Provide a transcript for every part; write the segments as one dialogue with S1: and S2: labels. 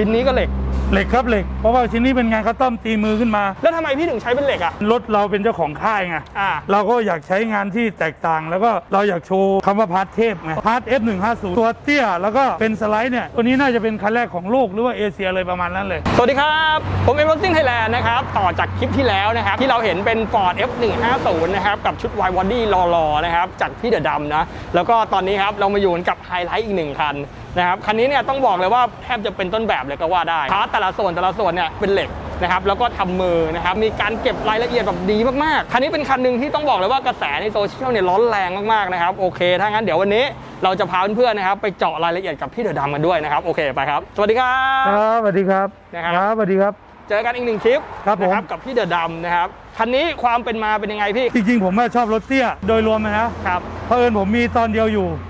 S1: ชิ้นนี้ก็เหล็ก
S2: เหล็กครับเหล็ก เพราะว่าชิ้นนี้เป็นงานคัสตอมตีมือขึ้นมา
S1: แล้วทำไมพี่ถึงใช้เป็นเหล็กอะ
S2: รถเราเป็นเจ้าของค่ายไง
S1: อ่า
S2: เราก็อยากใช้งานที่แตกต่าง แล้วก็เราอยากโชว์คำว่าพาร์ทเทพไงพาร์ท F150 ตัวเตี้ย แล้วก็เป็นสไลด์เนี่ยตัวนี้น่าจะเป็นคันแรกของโลกหรือว่าเอเชียเลยประมาณนั้นเลย
S1: สวัสดีครับ ผมเอ็มรถซิ่งไทยแลนด์นะครับ ต่อจากคลิปที่แล้วนะครับ ที่เราเห็นเป็น Ford F150 นะครับ กับชุด Y Body รอๆนะครับ จากพี่เดอะดำนะ แล้วก็ตอนนี้ครับ เรามาอยู่กับไฮไลท์อีกหนึ่งคันนะครับคันนี้เนี่ยต้องบอกเลยว่าแทบจะเป็นต้นแบบเลยก็ว่าได้พาร์ทแต่ละส่วนแต่ละส่วนเนี่ยเป็นเหล็กนะครับแล้วก็ทำมือนะครับมีการเก็บรายละเอียดแบบดีมากๆ คันนี้เป็นคันหนึ่งที่ต้องบอกเลยว่ากระแสในโซเชียลเนี่ยร้อนแรงมากๆนะครับโอเค ถ้างั้นเดี๋ยววันนี้เราจะพาเพื่อนๆนะครับไปเจาะรายละเอียดกับพี่เดอะดำกันด้วยนะครับโอเคไปครับ สวัสดีครับ
S2: ครับสวัสดีครับ
S1: นะครับ
S2: ครับสวัสดีครับ
S1: เจอกันอีกหนึ่งคลิป
S2: ครับผม
S1: นะกับพี่เดอะดำนะครับคันนี้ความเป็นมาเป็นยังไงพี่
S2: จริงๆผมว่าชอบรถเตี้ยโดยรวมนะครับเพราะเอิญผมมีตอนเดียวอยู่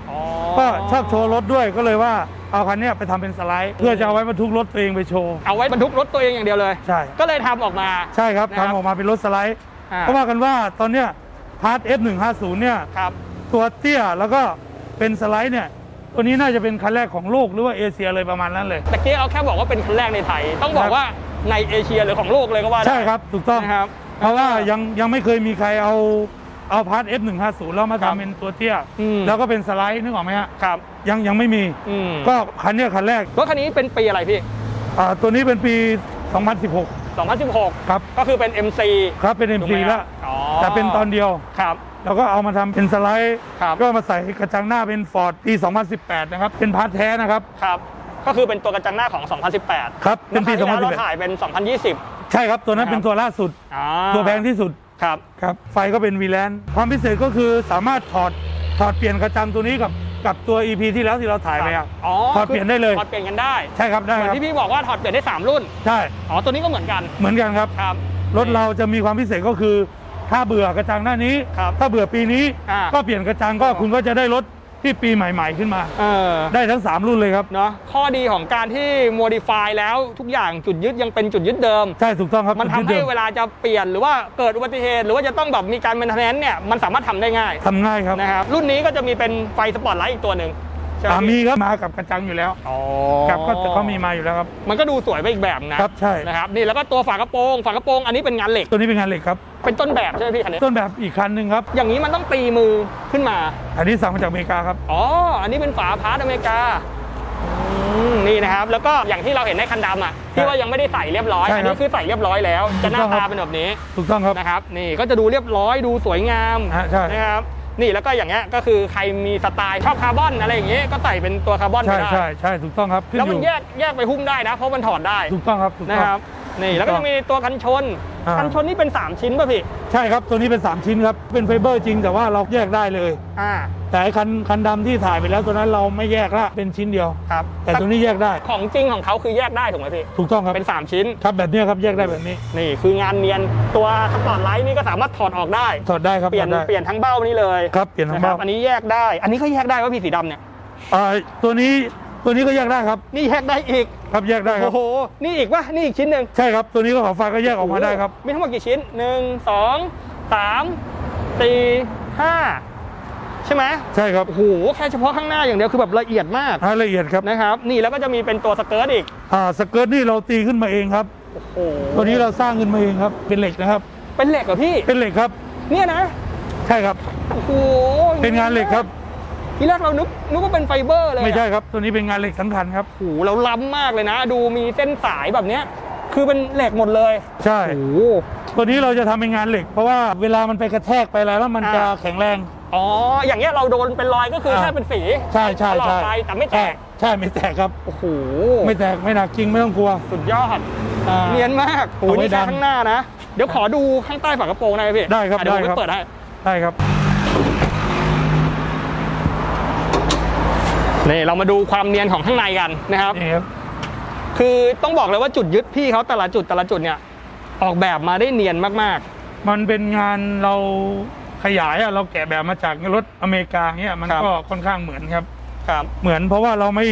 S1: อ๋อ
S2: ก็ชอบโชว์รถด้วยก็เลยว่าเอาคันเนี้ยไปทำเป็นสไลด์ เพื่อจะเอาไว้บรรทุกรถตัวเองไปโชว์
S1: เอาไว้บรรทุกรถตัวเองอย่างเดียวเลย
S2: ใช่
S1: ก็เลยทำออกมา
S2: ใช่ครับ
S1: นะครับ
S2: ทำออกมาเป็นรถสไลด์
S1: อ่า
S2: เพราะว่ากันว่าตอนเนี้ยพาร์ท F150 เนี่ย
S1: ครับ
S2: ตัวเตี้ยแล้วก็เป็นสไลด์เนี่ยตัวนี้น่าจะเป็นคันแรกของโลกหรือว่าเอเชียเลยประมาณนั้นเลย
S1: ตะกี้เอาแค่บอกว่าเป็นคันแรกในไทย ต้องบอก
S2: ครับ
S1: ว่าในเอเชียหรือของโลกเลยก็ว่าได้
S2: ใช่ครับถูกต้อง
S1: นะครับ
S2: เพราะว่ายังยังไม่เคยมีใครเอา เอาพาร์ท F150 แล้วมา
S1: ครับ
S2: ทำเป็นตัวเตี้ย
S1: อืม
S2: แล้วก็เป็นสไลด์นึกออกไหมฮะ
S1: ครับ
S2: ยังยังไม่มี
S1: อืม
S2: ก็คันเนี้ยคันแรก
S1: รถคันนี้เป็นปีอะไรพี่
S2: อ่าตัวนี้เป็นปี 2016
S1: 2016
S2: ครับ
S1: ก็คือเป็น MC
S2: ครับเป็น
S1: ถูก
S2: MC
S1: ไหม
S2: แล้ว
S1: อ๋อ
S2: แต่เป็นตอนเดียว
S1: ครับ
S2: แล้วก็เอามาทำเป็นสไลด์
S1: ครับ
S2: ก็มาใส่กระจังหน้าเป็นฟอร์ดปี 2018 นะครับ เป็นพาร์ทแท้นะครับ
S1: ครับ ก็คือเป็นตัวกระจังหน้าของ 2018
S2: ครับเป็นปี
S1: แล้วคราวที่แล้วเรา
S2: 2018
S1: ถ่ายเป็น 2020
S2: ใช่ครับ ตัวนั้น
S1: นะครับ
S2: เป็นตัวล่าสุด
S1: อ่า
S2: ตัวแพงที่สุด
S1: ครับ
S2: ครับ ไฟก็เป็นวีแลนความพิเศษก็คือสามารถถอดถอดเปลี่ยนกระจังตัวนี้กับกับตัว EP ที่แล้วที่เราถ่ายไปอะ
S1: อ๋อ
S2: ถอดเปลี่ยนได้เลย
S1: ถอดเปลี่ยนกันได้
S2: ใช่ครับได้
S1: เหมือ
S2: ครับ
S1: นที่พี่บอกว่าถอดเปลี่ยนได้3รุ่น
S2: ใช่
S1: อ๋อตัวนี้ก็เหมือนกัน
S2: เหมือนกันครับ
S1: ครับ
S2: รถเราจะมีความพิเศษก็คือ ถ้าเบื่อกระจังหน้านี้
S1: ครับ
S2: ถ้าเบื่อปีนี้
S1: อ่า
S2: ก็เปลี่ยนกระจังก็
S1: อ๋อ
S2: คุณก็จะได้รถ ที่ปีใหม่ ๆขึ้นมา
S1: เออ
S2: ได้ทั้ง 3 รุ่นเลยครับ
S1: เนาะข้อดีของการที่ modify แล้วทุกอย่างจุดยึดยังเป็นจุดยึดเดิม
S2: ใช่ถูกต้องครับ
S1: มันทำ
S2: จุด
S1: ให้
S2: เดิม
S1: เวลาจะเปลี่ยนหรือว่าเกิดอุบัติเหตุ หรือว่าจะต้องแบบมีการ maintenance เนี่ยมันสามารถทำได้ง่าย
S2: ทำง่ายครับ
S1: นะครับรุ่นนี้ก็จะมีเป็นไฟสปอตไลท์อีกตัวหนึ่ง ใช่ไหม
S2: อ่า
S1: พี่
S2: มีครับมากับกระจังอยู่แล้ว
S1: อ๋อ
S2: ครับก็แต่เขามีมาอยู่แล้วครับ
S1: มันก็ดูสวยไปอีกแบบนะครับ
S2: ใช่
S1: นะครับนี่แล้วก็ตัวฝากระโปรงฝากระโปรงอันนี้เป็นงานเหล็ก
S2: ตัวนี้เป็นงานเหล็กครับ
S1: เป็นต้นแบบใช่ไหมพี่คันนี้
S2: ต้นแบบอีกคันหนึ่งครับ
S1: อย่างนี้มันต้องตีมือขึ้นมา
S2: อันนี้สั่งมาจากอเมริกาครับ
S1: อ๋อ อันนี้เป็นฝาพาร์ทอเมริกาอืมนี่นะครับ แล้วก็อย่างที่เราเห็นในคันดำอะที่ว่ายังไม่ได้ใส่เรียบร้อย
S2: ใช่
S1: อัน
S2: ครั
S1: นี้
S2: บ
S1: คือใส่เรียบร้อยแล้ว จะหน้า
S2: ถูกต้องครั
S1: ตา
S2: บ
S1: เป็นแบบนี้
S2: ถูกต้องครับ
S1: นะครับ นี่ก็จะดูเรียบร้อยดูสวยงาม
S2: ฮะใช่
S1: นะครับ นี่แล้วก็อย่างเงี้ยก็คือใครมีสไตล์ชอบคาร์บอนอะไรอย่างเงี้ยก็ใส่เป็นตัวคาร์บอนไป
S2: ใช่
S1: ได้
S2: ใช่ใช่ถูกต้องครับขึ้น
S1: แล้ว
S2: อ
S1: มัน
S2: ยู่
S1: แยกแยกไปหุ้มได้นะ เพราะมันถอดได้
S2: ถูกต้องครับถูก
S1: นะ
S2: ต้อง
S1: ครับ นี่แล้วก็จะมีตัวกันชน
S2: อ่า
S1: กันชนนี่เป็น 3 ชิ้นป่ะพี่
S2: ใช่ครับตัวนี้เป็น 3 ชิ้นครับ เป็นไฟเบอร์จริงแต่ว่าเราแยกได้เลย
S1: อ่า
S2: แต่ไอ้คันคันดำที่ถ่ายไปแล้วตัวนั้นเราไม่แยกละเป็นชิ้นเดียว
S1: ครับ
S2: แต่ตัวนี้แยกได้
S1: ของจริงของเขาคือแยกได้ถูกไหมพี่
S2: ถูกต้องครับ
S1: เป็น 3 ชิ้น
S2: ครับแบบเนี้ยครับแยกได้แบบนี้
S1: นี่คืองานเนียนตัวสปอตไลท์นี่ก็สามารถถอดออกได้
S2: ถอดได้ครับ
S1: เปลี่ยน
S2: ถอดได้
S1: เปลี่ยนทั้งเบ้านี่เลย
S2: ครับเปลี่ยนทั้งะ
S1: ครั
S2: เบ้า
S1: อันนี้แยกได้ อันนี้ก็แยกได้ว่าพี่สีดำเนี่ย
S2: อ่าตัวนี้ ตัวนี้ก็แยกได้ครับ
S1: นี่แยกได้อีก
S2: ครับแยกได้ครั
S1: โอ้
S2: บ
S1: โห นี่อีกวะนี่อีกชิ้นหนึ่ง
S2: ใช่ครับ ตัวนี้ก็ขอไฟก็แยกออกมาได้ครับ
S1: มีทั้งหมดกี่ชิ้นหนึ่งสองสามสี่ห้าใช่ไหม
S2: ใช่ครับ
S1: โอ้โหแค่เฉพาะข้างหน้าอย่างเดียวคือแบบละเอียดมาก
S2: รายละเอียดครับ
S1: นะครับ นี่แล้วก็จะมีเป็นตัวสเกิร์ตอีก
S2: อ่าสเกิร์ตนี่เราตีขึ้นมาเองครับ
S1: โอ้โห
S2: ตัวนี้เราสร้างขึ้นมาเองครับ เป็นเหล็กนะครับ
S1: เป็นเหล็กเหรอพี่
S2: เป็นเหล็กครับ
S1: เนี่ยนะ
S2: ใช่ครับ
S1: โอ้โห
S2: เป็นงานเหล็กครับ
S1: ทีแรกเรานึกนึกว่าเป็นไฟเบอร์เลยอะ
S2: ไม่ใช่ครับ ตัวนี้เป็นงานเหล็กทั้งคันครับ
S1: โอ้โหเราล้ำมากเลยนะ ดูมีเส้นสายแบบเนี้ยคือเป็นเหล็กหมดเลย
S2: ใช่
S1: โอ้โห
S2: ตัวนี้เราจะทำเป็นงานเหล็ก เพราะว่าเวลามันไปกระแทกไปอะไรแล้วมัน
S1: อ่า
S2: จะแข็งแรง
S1: อ๋อ อย่างเงี้ยเราโดนเป็นรอยก็คือ
S2: อ่า
S1: แค่เป็นสี
S2: ใช่ใช่
S1: ตลอด
S2: ใช่
S1: ไปแต่ไม่แตก
S2: ใช่ไม่แตกครับ
S1: โอ้โห
S2: ไม่แตกไม่หนักจริงไม่ต้องกลัว
S1: สุดยอด
S2: อ่า
S1: เนียนมากโอ้โห
S2: เอาไว้
S1: นี่แค่
S2: ดัน
S1: ข้างหน้านะ เดี๋ยวขอดูข้างใต้ฝากระโปรงได้ไหมพี่
S2: ได้ครับ
S1: อะเดี๋ยวผม
S2: ได้
S1: ไป
S2: ครับ
S1: เปิดให้
S2: ได้ครับ
S1: นี่เรามาดูความเนียนของข้างในกันนะครับ
S2: นี่ครับ
S1: คือต้องบอกเลยว่าจุดยึดพี่เขาแต่ละจุดแต่ละจุดเนี่ย ออกแบบมาได้เนียนมาก
S2: มันเป็นงานเราขยายอะเราแกะแบบมาจากรถอเมริกาเงี้ยมัน
S1: ครับ
S2: ก็ค่อนข้างเหมือนครับ
S1: ๆ ครับ
S2: เหมือนเพราะว่าเราไม่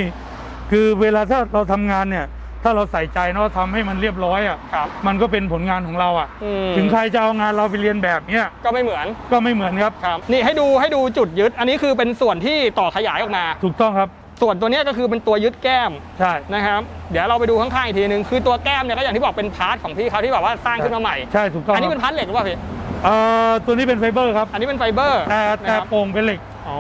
S2: คือเวลาถ้าเราทำงานเนี่ย ถ้าเราใส่ใจเนาะทำให้มันเรียบร้อยอะ
S1: ครับ
S2: มันก็เป็นผลงานของเราอะ
S1: อืม
S2: ถึงใครจะเอางานเราไปเรียนแบบเนี้ย
S1: ก็ไม่เหมือน
S2: ก็ไม่เหมือนครับ
S1: ครับนี่ให้ดูให้ดูจุดยึด อันนี้คือเป็นส่วนที่ต่อขยายออกมา
S2: ถูกต้องครับ
S1: ส่วนตัวเนี้ยก็คือเป็นตัวยึดแก้ม
S2: ใช่
S1: นะครับเดี๋ยวเราไปดูข้างๆอีกทีนึงคือตัวแก้มเนี่ยก็อย่างที่บอกเป็นพาร์ทของพี่เขาที่แบบว่าสร้างขึ้นมาใหม่
S2: ใช่ถูกต้อง
S1: อันนี้
S2: ค
S1: เป็
S2: รับ
S1: นพาร์ทเหล็กหรือเปล่าพี่
S2: เอ่อตัวนี้เป็นไฟเบอร์ครับ
S1: อันนี้เป็นไฟเบอร์
S2: แต่
S1: นะ
S2: แต่
S1: ครับ
S2: โป่งเป็นเหล็ก
S1: อ๋อ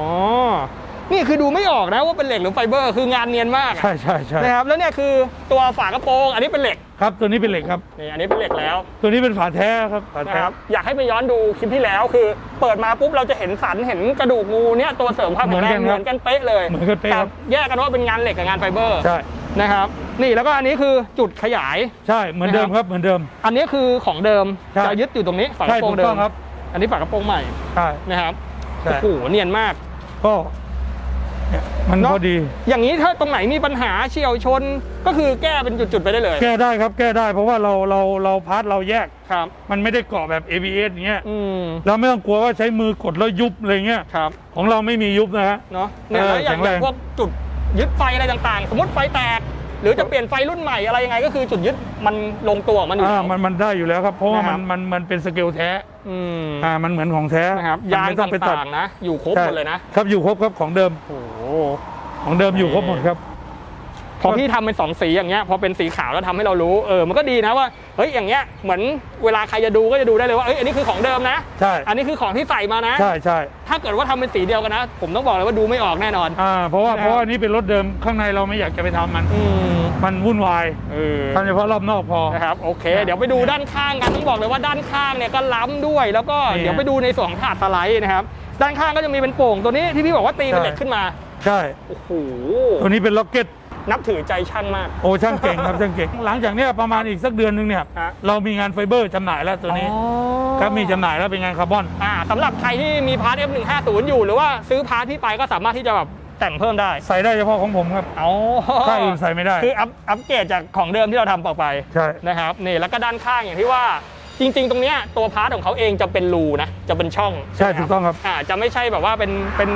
S1: นี่คือดูไม่ออกนะว่าเป็นเหล็กหรือไฟเบอร์คืองานเนียนมากอะ
S2: ใช่ใช่ใช่
S1: นะครับแล้วเนี่ยคือตัวฝากระโปรงอันนี้เป็นเหล็ก
S2: ครับตัวนี้เป็นเหล็กครับ
S1: นี่อันนี้เป็นเหล็กแล้ว
S2: ตัวนี้เป็นฝาแท้ครับฝา
S1: นะ
S2: แท้
S1: ครับอยากให้ไปย้อนดูคลิปที่แล้วคือ เปิดมาปุ๊บเราจะเห็นสันเห็นกระดูกงูเนี่ยตัวเสริมความแข็งแรงเหมือนกันเป๊ะเลย
S2: เหมือนกันเป๊ะ
S1: แต่
S2: ครับ
S1: แยกกันว่าเป็นงานเหล็กกับงานไฟเบอร์
S2: ใช่
S1: นะครับนี่แล้วก็อันนี้คือจุดขยาย
S2: ใช่เหมือนเดิมครับเหมือนเดิม
S1: อันนี้คือของเดิม
S2: ใช่
S1: จะยึดอยู่ตรงนี้ฝาก
S2: ใช่
S1: ระโปร
S2: ถู
S1: ง
S2: ก
S1: เดิ
S2: ต้อ
S1: ม
S2: งครับ
S1: อันนี้ฝากระโปรงใหม่
S2: ใช่
S1: นะครับ
S2: ใช่
S1: โอ้โหเนียนมาก
S2: ก็เนี่ย มัน
S1: เนอะ
S2: พอดี
S1: อย่างนี้ถ้าตรงไหนมีปัญหาเฉียวชนก็คือแก้เป็นจุดๆไปได้เลย
S2: แก้ได้ครับแก้ได้เพราะว่าเราเราเราพาร์ทเราแยก
S1: ครับ
S2: มันไม่ได้เกาะแบบ ABS อย่างเงี้ย
S1: อืม
S2: เราไม่ต้องกลัวว่าใช้มือกดแล้วยุบอะไรเงี้ย
S1: ครับ
S2: ของเราไม่มียุบนะฮะ
S1: เนาะเนี่ย
S2: เออ
S1: แล้วอย่าง
S2: แข็งแรง
S1: พวกจุดยึดไฟอะไรต่างๆ สมมติไฟแตก หรือจะเปลี่ยนไฟรุ่นใหม่อะไรยังไงก็คือจุดยึดมันลงตัวของมันอยู่
S2: อ่า
S1: แล้ว
S2: มันมันได้อยู่แล้วครับ เพราะว่า
S1: นะครั
S2: มั
S1: บ
S2: นมันมันเป็นสเกลแท้
S1: อืม
S2: อ่ามันเหมือนของแท้
S1: นะครับ
S2: มัน
S1: ยาง
S2: ไม่ต้องไปตัด
S1: ต่างๆนะ อยู่ครบ
S2: ใช่
S1: หมดเลยนะ
S2: ครับอยู่ครบครับของเดิม
S1: โอ้โห
S2: ของเดิมอยู่ครบหมดครับ
S1: พอพี่ทำเป็นสองสีอย่างเงี้ยพอเป็นสีขาวแล้วทำให้เรารู้เออมันก็ดีนะว่าเฮ้ยอย่างเงี้ยเหมือนเวลาใครจะดูก็จะดูได้เลยว่าเอ้ยอันนี้คือของเดิมนะ
S2: ใช่
S1: อันนี้คือของที่ใส่มานะ
S2: ใช่ใช่
S1: ถ้าเกิดว่าทำเป็นสีเดียวกันนะ ผมต้องบอกเลยว่าดูไม่ออกแน่นอน
S2: อ่าเพราะว่า
S1: นะครับ
S2: เพราะว่านี่เป็นรถเดิมข้างในเราไม่อยากจะไปทำมัน
S1: อืม
S2: มันวุ่นวาย
S1: เออ
S2: ทำเฉพาะรอบนอกพอ
S1: นะครับโอเค เดี๋ยวไปดูด้านข้างกันต้องบอกเลยว่าด้านข้างเนี่ยก็ล้ำด้วย แล้วก็
S2: นี่
S1: เดี๋ยวไปดูในส่วนของถาดสไลด์นะครับด้านข้างก็จะมีเป็นโป่งตัวนี้ที่พี่บอกว่าตีเป็น
S2: ใช่
S1: เหล็กขึ้นมา
S2: ใช่
S1: โอ้โห
S2: ตัวนี้เป็นล็อกเก็ต
S1: นับถือใจช่างมาก
S2: โอ้ช่างเก่งครับช่างเก่ง หลังจากเนี้ยประมาณอีกสักเดือนนึงเนี่ย
S1: ฮะ
S2: เรามีงานไฟเบอร์จำหน่ายแล้วตัวนี้
S1: อ๋อ
S2: ครับมีจำหน่ายแล้วเป็นงานคาร์บอน
S1: อ่าสำหรับใครที่มีพาร์ท F150 อยู่หรือว่าซื้อพาร์ทที่ไปก็สามารถที่จะแบบแต่งเพิ่มได้
S2: ใส่ได้เฉพาะของผมครับ
S1: เอา
S2: ค่ายอื่นใส่ไม่ได้
S1: คืออัพอัพเกรดจากของเดิมที่เราทำต่อไป
S2: ใช่
S1: นะครับนี่แล้วก็ด้านข้างอย่างที่ว่าจริง ๆ ตรงเนี้ยตัวพาร์ทของเขาเองจะเป็นรูนะจะเป็นช่อง
S2: ใช่
S1: ไหม
S2: ถูกต้องครับ
S1: อ่าจะไม่ใช่แบบว่าเป็นเป็น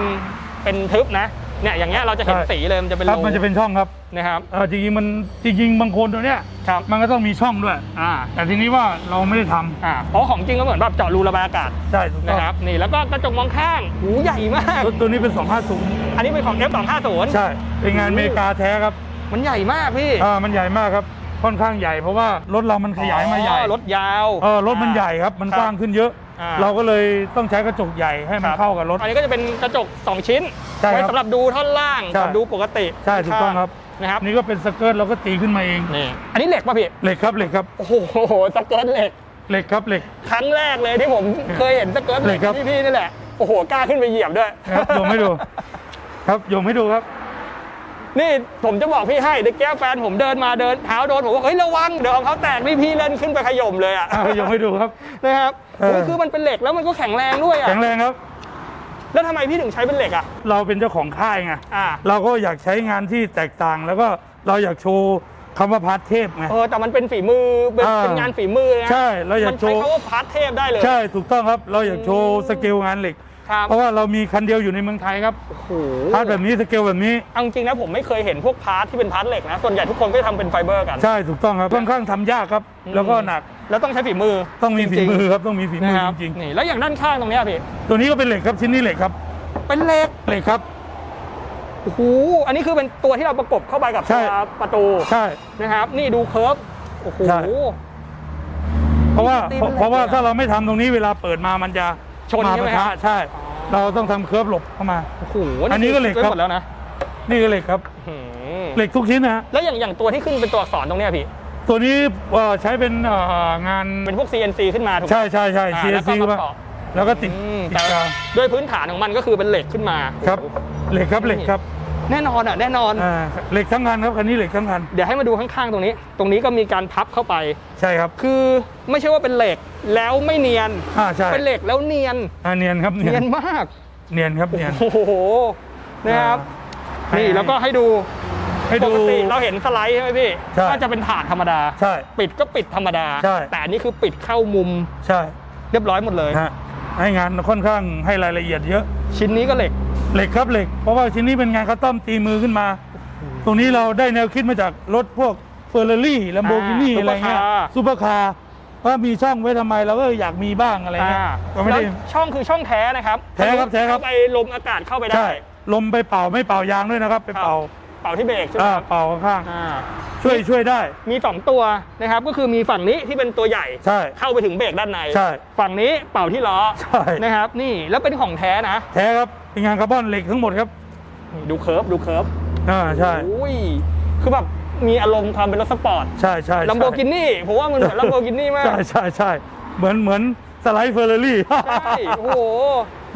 S1: เป็นทึบนะ เนี่ยอย่างเงี้ยเราจะเห็น
S2: ใช่
S1: สีเลยมันจะเป็น
S2: ครับ
S1: รู
S2: มันจะเป็นช่องครับ
S1: นะครับ
S2: เออจริงๆมันจริงๆบางคนตัวเนี้ย
S1: ครับ
S2: มันก็ต้องมีช่องด้วย
S1: อ่าแต่
S2: แต่ทีนี้ว่าเราไม่ได้ทำ
S1: อ่าเพราะของจริงก็เหมือนแบบเจาะรูระบายอากาศ
S2: ใช่ถูกต้
S1: นะ
S2: อง
S1: ครับนี่แล้วก็กระจกมองข้างหูใหญ่มาก
S2: รถตัวนี้เป็น 250
S1: อันนี้เป็นของ F250
S2: ใช่ เป็นงานอเมริกาแท้ครับ
S1: มันใหญ่มากพี่
S2: อ่ามันใหญ่มากครับค่อนข้างใหญ่เพราะว่ารถเรามันขยายมาใหญ่
S1: อ๋อรถยาว
S2: เออรถมันใหญ่ครับมัน
S1: ครับ
S2: กว้างขึ้นเยอะ
S1: อ่า
S2: เราก็เลยต้องใช้กระจกใหญ่ให้มัน
S1: ครับ
S2: เข้ากับรถ
S1: อันนี้ก็จะเป็นกระจก 2 ชิ้น
S2: ใช่ครับ
S1: ไว้สำหรับดูท่อนล่าง
S2: ใช่
S1: กับดูปกติ
S2: ใช่ถูกต้องครับ
S1: นะครับ
S2: นี่ก็เป็นสเกิร์ตเราก็ตีขึ้นมาเอง
S1: นี่อันนี้เหล็กป่ะพี่
S2: เหล็กครับเหล็กครับ
S1: โอ้โหสเกิร์ตเหล็ก
S2: เหล็กครับเหล็ก
S1: ครั้งแรกเลยที่ผมเคยเห็นสเกิร์ตเหล็ก
S2: เหล็กครับ
S1: ที่พี่นี่แหละ โอ้โหกล้าขึ้นไปเหยียบด้วย
S2: ครับโยมให้ดู ครับโยมให้ดูครับ
S1: นี่ผมจะบอกพี่ให้เด็กแก้วแฟนผมเดินมาเดินเท้าโดนผมว่าเฮ้ยระวังเดี๋ยวของเขาแตกนี่พี่เล่นขึ้นไปขย่มเลยอะ
S2: อ่าโยมให้ดูครับ
S1: นะครับ
S2: เออ
S1: โอ้ยคือมันเป็นเหล็กแล้วมันก็แข็งแรงด้วยอะ
S2: แข็งแรงครับ
S1: แล้วทำไมพี่ถึงใช้เป็นเหล็กอะ
S2: เราเป็นเจ้าของค่ายไง
S1: อ่า
S2: เราก็อยากใช้งานที่แตกต่างแล้วก็เราอยากโชว์คำว่าพาร์ทเทพไง
S1: เออแต่มันเป็นฝีมือเป็น
S2: อ่า
S1: เป็นงานฝีมือนะ
S2: ใช่เราอยาก
S1: มัน
S2: โช
S1: ใช้
S2: ว์
S1: คำว่าพาร์ทเทพได้เลย
S2: ใช่ถูกต้องครับ เราอยากโชว์สเกลงานเหล็ก
S1: ครับ
S2: เพราะว่าเรามีคันเดียวอยู่ในเมืองไทยครับ
S1: โอ้โห
S2: พาร์ทแบบนี้สเกลแบบนี้
S1: เอาจริงนะผมไม่เคยเห็นพวกพาร์ทที่เป็นพาร์ทเหล็กนะ ส่วนใหญ่ทุกคนก็จะทำเป็นไฟเบอร์กัน
S2: ใช่ถูกต้องครับค่อนข้างทำยากครับ
S1: อืม
S2: แล้วก็หนัก
S1: แล้วต้องใช้ฝีมือ
S2: ต้องมีฝี
S1: จริงๆ
S2: มือครับต้องมีฝีมือ
S1: นะครับ
S2: จริง
S1: นี่แล้วอย่างด้านข้างตรงเนี้ยพี่
S2: ๆตัวนี้ก็เป็นเหล็กครับชิ้นนี้เหล็กครับ
S1: เป็นเหล็ก
S2: เหล็กครับ
S1: โอ้โหอันนี้คือเป็นตัวที่เราประกบเข้าไปกับ
S2: ใช่
S1: ตัวประตู
S2: ใช่
S1: นะครับ นี่ดูเคิร์ฟโอ้โห
S2: ใช่ เพราะว่า
S1: ตีเป็นเหล็ก
S2: เพราะว่า
S1: เลยอะ
S2: ถ้าเราไม่ทำตรงนี้เวลาเปิดมามันจะ
S1: ชน
S2: มา
S1: ใช่ไหม
S2: ปะทะ
S1: ครับ
S2: ใช่ เราต้องทำเคิร์ฟหลบเข้ามา
S1: โอ้โห
S2: อันนี้ก็เหล็กครับ
S1: ไว้หมดแล้วนะ
S2: นี่ก็เหล็กครับ
S1: หืม
S2: เหล็กทุกชิ้นนะฮะ
S1: แล้วอย่างอย่างตัวที่ขึ้นเป็นตัวอักษรตรงเนี้ยพี่
S2: ตัวนี้เอ่อใช้เป็นเอ่องาน
S1: เป็นพวก CNC ขึ้นมาถูกไหม
S2: ใช่ใช่ใช่
S1: อ่า
S2: CNC
S1: แล้วก็
S2: มา
S1: ประกอบ
S2: แล้วก็ติด
S1: อืม
S2: ติด
S1: แต่
S2: กาว
S1: ด้วยพื้นฐานของมันก็คือเป็นเหล็กขึ้นมา
S2: ครับ เหล็กครับเหล็กครับ
S1: แน่นอนอะแน่นอน
S2: อ่าเหล็กทั้งคันครับคันนี้เหล็กทั้งคัน
S1: เดี๋ยวให้มาดูข้างๆตรงนี้ ตรงนี้ก็มีการพับเข้าไป
S2: ใช่ครับ
S1: คือไม่ใช่ว่าเป็นเหล็กแล้วไม่เนียน
S2: อ่าใช่
S1: เป็นเหล็กแล้วเนียน
S2: อ่าเนียนครับเนีย
S1: เนีย
S2: น
S1: นมาก
S2: เนียนครับเนียน
S1: โอ้โห นะครับ
S2: อ่า
S1: นี่
S2: ให้
S1: แล้วก็ให้ดู
S2: ให้
S1: ป
S2: ดู
S1: กติเราเห็นสไลด์ใช่ไหมพี่
S2: ใช่
S1: ก็จะเป็นถาดธรรมดา
S2: ใช่
S1: ปิดก็ปิดธรรมดา
S2: ใช่
S1: แต่อันนี้คือปิดเข้ามุม
S2: ใช่
S1: เรียบร้อยหมดเลย
S2: ฮะให้งานค่อนข้างให้รายละเอียดเยอะ
S1: ชิ้นนี้ก็เหล็ก
S2: เหล็กครับเหล็ก เพราะว่าชิ้นนี้เป็นงานคัสตอมตีมือขึ้นมา ตรงนี้เราได้แนวคิดมาจากรถพวกเฟอร์รารี่ลัมโบกินี่
S1: อ่า
S2: อะไรเงี้ย
S1: Supercar
S2: ซูเปอร์คาร์ว่ามีช่องไว้ทำไมเราก็อยากมีบ้างอะไรเงี้ย
S1: อ่า
S2: ก็ไม่
S1: แล้ว
S2: ได้
S1: ช่องคือช่องแท้นะครับ
S2: แท้ครับแท้ครับ
S1: เข้าไปลมอากาศเข้าไปได้
S2: ใช่ลมไปเป่าไม่เป่ายางด้วยนะครับ ไปเป่า
S1: เป่าที่เบรกใช่ไหม
S2: อ่า
S1: ครับ
S2: เป่าข้าง
S1: อ่า
S2: ๆช่วยช่วยได้
S1: มีสองตัวนะครับก็คือมีฝั่งนี้ที่เป็นตัวใหญ่
S2: ใช่
S1: เข้าไปถึงเบรกด้านใน
S2: ใช่
S1: ฝั่งนี้เป่าที่ล้อ
S2: ใช่
S1: นะครับ นี่แล้วเป็นของแท้นะ
S2: แท้ครับเป็นงานคาร์บอนเหล็กทั้งหมดครับ
S1: ดูเคิร์ฟดูเคิร์ฟ
S2: อ่าใช่
S1: โอ้ยคือแบบมีอารมณ์ความเป็นรถสปอร์ต
S2: ใช่ใช่ใช่
S1: ลัมโบกินี่ผมว่ามันเหมือนลัมโบกินี่มาก
S2: ใช่ใช่ใช่เหมือนเหมือนสไลด์เฟอร์รารี่
S1: ใช่ โอ้โห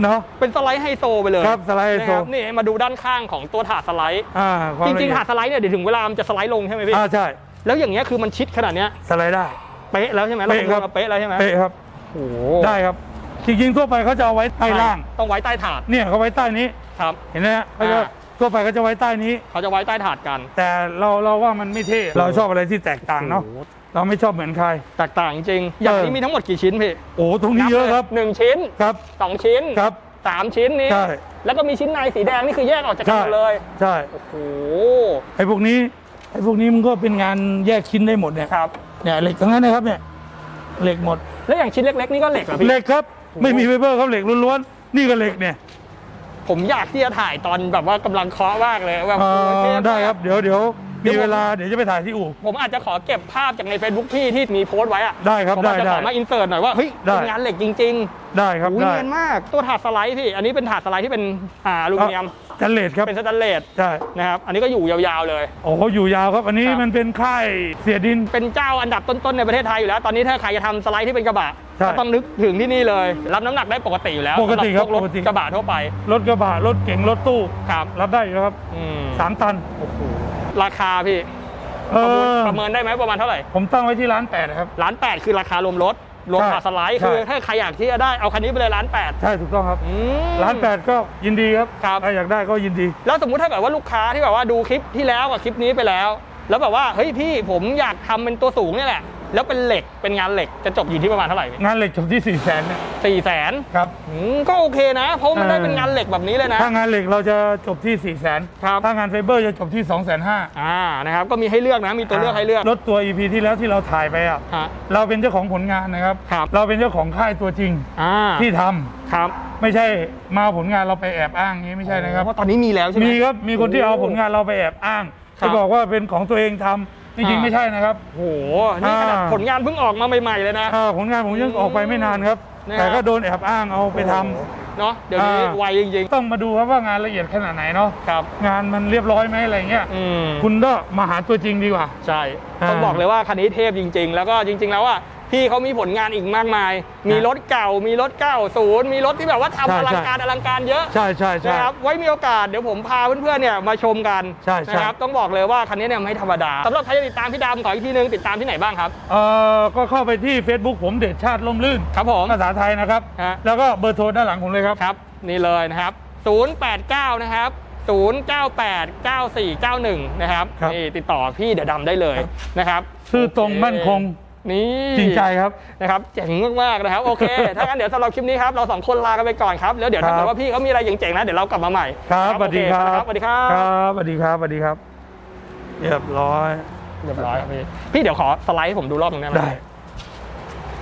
S2: เนาะ
S1: เป็นสไลด์ไฮโซไปเลย
S2: ครับสไลด์ไฮโซ
S1: นะครับนี่มาดูด้านข้างของตัวถาดสไลด์
S2: อ่าความ
S1: จ
S2: ละ
S1: ริง
S2: เอีย
S1: ๆถาดสไลด์เนี่ยเดี๋ยวถึงเวลามันจะสไลด์ลงใช่ไหมพี่
S2: อ่าใช่
S1: แล้วอย่างเงี้ยคือมันชิดขนาดเนี้ย
S2: สไลด์ได้
S1: เป๊ะแล้วใช่ไหม
S2: เป๊ะครับา
S1: เป๊ะแล้วใช่ไหม
S2: เป๊ะครับ
S1: โอ้โห
S2: ได้ครับ จริงๆทั่วไปเขาจะเอาไว้ใต้ล่าง
S1: ต้องไว้ใต้ถาด
S2: เนี่ยเขาไว้ใต้นี้
S1: ครับ
S2: เห็นไหมฮะเขาจะ
S1: อ่า
S2: ทั่วไปเขาจะไว้ใต้นี้
S1: เขาจะไว้ใต้ถาดกัน
S2: แต่เราเราว่ามันไม่เท่ เราชอบอะไรที่แตกต่างเนาะ
S1: โอ้โห
S2: เราไม่ชอบเหมือนใคร
S1: แตกต่างจริง อย่าง
S2: เออ
S1: นี้มีทั้งหมดกี่ชิ้นพี่
S2: โอ้ตรงนี้เยอะครับ
S1: หนึ่งชิ้น
S2: ครับ
S1: สองชิ้น
S2: ครับ
S1: สามชิ้นนี้
S2: ใช่
S1: แล้วก็มีชิ้นในสีแดงนี่คือแยกออกจากกัน
S2: ใช่
S1: หมดเลย
S2: ใช่
S1: โอ้โห
S2: ไอ้พวกนี้ ไอ้พวกนี้มันก็เป็นงานแยกชิ้นได้หมดเนี่ย
S1: ครับ
S2: เนี่ยเหล็กทั้งนั้นนะครับเนี่ย เหล็กหมด
S1: แล้วอย่างชิ้นเล็กๆนี่ก็เหล็กเหรอพี่
S2: เหล็กครับ ไม่มีไฟเบอร์ครับเหล็กล้วนๆ นี่ก็เหล็กเนี่ย
S1: ผมอยากที่จะถ่ายตอนแบบว่ากำลังเคาะมากเลยแบบ
S2: เอ่
S1: โอ้ย
S2: อ
S1: เท่มาก
S2: ได้ครับ เดี๋ยวเดี๋ยว
S1: เดี๋
S2: มี
S1: ยวผม
S2: เวลาเดี๋ยวจะไปถ่ายที่อู่
S1: ผมอาจจะขอเก็บภาพจากใน Facebook พี่ที่มีโพสต์ไว้อะ
S2: ได้ครับ
S1: ผมอาจจะ
S2: ได้
S1: ขอ
S2: ได้
S1: มาอินเสิร์ตหน่อยว่าเฮ้ย
S2: ได้
S1: เป็นงานเหล็กจริง
S2: ได้ค
S1: ๆ
S2: รับ
S1: อุ้ย
S2: ได้
S1: เนียนมากตัวถาดสไลด์พี่อันนี้เป็นถาดสไลด์ที่เป็นอ่าอลูมิเนียม
S2: สแตนเลสครับ
S1: เป็นสแตนเลส
S2: ใช่
S1: นะครับอันนี้ก็อยู่ยาวๆเลย
S2: โอ้โหอยู่ยาวครับ อันนี้
S1: ครับ
S2: มันเป็นค่ายเสียดิน
S1: เป็นเจ้าอันดับต้นๆในประเทศไทยอยู่แล้วตอนนี้ถ้าใครจะทำสไลด์ที่เป็นกระบะ
S2: ใช่
S1: ก็ต้องนึกถึงที่นี่เลย รับน้ำหนักได้ปกติอยู่แล้ว
S2: ปกติครับ
S1: สำหพวรถ
S2: ปกติ
S1: กระบะทั่วไป
S2: รถกระบะรถเก๋งรถตู้
S1: ครับ
S2: รับได้อยู่แล้วครับ
S1: อืม
S2: สามตัน
S1: ราคาพี่
S2: เอ
S1: ประเมิน
S2: อ
S1: ประเมินได้ไหมประมาณเท่าไหร่
S2: ผมตั้งไว้ที่ร้านแปดครับ
S1: ล้านแปดคือราคารวมรถรวม
S2: ใช่
S1: ถาดสไลด์
S2: ใช่
S1: คือถ้าใครอยากที่จะได้เอาคันนี้ไปเลยล้านแปด
S2: ใช่ถูกต้องครับ
S1: อืม
S2: ร้านแปดก็ยินดีครับ
S1: ครับ
S2: ใครอยากได้ก็ยินดี
S1: แล้วสมมุติถ้าเกิดว่าลูกค้าที่แบบว่าดูคลิปที่แล้วกับคลิปนี้ไปแล้ว แล้วแบบว่าเฮ้ยพี่ผมอยากทำเป็นตัวสูงเนี่ยแหละ แล้วเป็นเหล็กเป็นงานเหล็กจะจบอยู่ที่ประมาณเท่าไหร่
S2: งานเหล็กจบที่4ี่แสนเนี่ย
S1: สี่แสน
S2: ครับ
S1: ก็โอเคนะ เพราะมันได้
S2: เออ
S1: เป็นงานเหล็กแบบนี้เลยนะ
S2: ถ้างานเหล็กเราจะจบที่4ี่แสน
S1: ครับ
S2: ถ้างานไฟเบอร์จะจบที่2องแสนห้า
S1: อ่านะครับก็มีให้เลือกนะมีตัวเลือกให้เลือก
S2: รถตัว EP ที่แล้วที่เราถ่ายไปอะ
S1: ฮะ
S2: เราเป็นเจ้าของผลงานนะครับ
S1: ครับ
S2: เราเป็นเจ้าของค่ายตัวจริง
S1: อ่า
S2: ที่ทำ
S1: ครับ
S2: ไม่ใช่มาเอาผลงานเราไปแอบอ้างอย่างนี้ไม่ใช่นะครับ
S1: เพราะตอนนี้มีแล้วใช่ไหม
S2: มีครับมีคนที่เอาผลงานเราไปแอบอ้าง
S1: ครับ
S2: จะบอกว่าเป็นของตัวเองทำ จริงๆ
S1: อ่า
S2: ไม่ใช่นะครับ
S1: โอ้โหนี่ขนาด
S2: อ่า
S1: ผลงานเพิ่งออกมาใหม่ๆเลยนะ
S2: อ่าผลงานผมยังออกไปไม่นานครับ
S1: นะครับ
S2: แต่ก็โดนแอบอ้างเอาไปทำ
S1: เนาะเดี๋ยวนี้
S2: อ่า
S1: ไวจริง
S2: ต้องมาดูครับว่างานละเอียดขนาดไหนเนาะ
S1: ๆครับ
S2: งานมันเรียบร้อยไหมอะไรเงี้ย
S1: อืม
S2: คุณก็มาหาตัวจริงดีกว่า
S1: ใช่
S2: อ่า
S1: ต้องบอกเลยว่าคันนี้เทพจริง ๆ แล้วก็จริง ๆ แล้วอะ พี่เขามีผลงานอีกมากมาย มีรถเก่า มีรถ90มีรถที่แบบว่าทำ
S2: ใช่
S1: อลัง
S2: ใช่
S1: การอลังการเยอะ
S2: ใช่ใช่ใช่
S1: นะครับ ไว้มีโอกาสเดี๋ยวผมพาเพื่อนๆเนี่ยมาชมกัน
S2: ใช่ใช่
S1: นะครับ ต้องบอกเลยว่าคันนี้เนี่ยไม่ธรรมดาสำหรับใครจะติดตามพี่ดำขออีกทีนึงติดตามที่ไหนบ้างครับ
S2: เอ่อ ก็เข้าไปที่ Facebook ผมเดชชาติล่มลื่น
S1: ครับผม
S2: ภาษาไทยนะครับ
S1: ฮะ
S2: แล้วก็เบอร์โทรด้านหลังผมเลยครับ
S1: ครับ นี่เลยนะครับ 089 นะครับ098 9491 นะครับ
S2: ครับ
S1: นี่ติดต่อพี่เดอะดำได้เลยนะครับ
S2: ซื่อตรงมั่นคง
S1: นี่
S2: จริงใจครับ
S1: นะครับเจ๋งมากๆนะครับโอเค ถ้างั้นเดี๋ยวสำหรับคลิปนี้ครับเราสองคนลากันไปก่อนครับแล้วเดี๋ยวถ้า
S2: ครับ
S1: เกิดว่าพี่เขามีอะไรเจ๋งๆนะเดี๋ยวเรากลับมาใหม่
S2: ครับสวัสดีครับ
S1: โอเสวัสดีครับ
S2: ครับสวัสดีครับสวัสดีครับเรียบร้อย
S1: เรียบร้อยครับพี่พี่เดี๋ยวขอสไลด์ให้ผมดูรอบหนึงได้ไหม
S2: ได้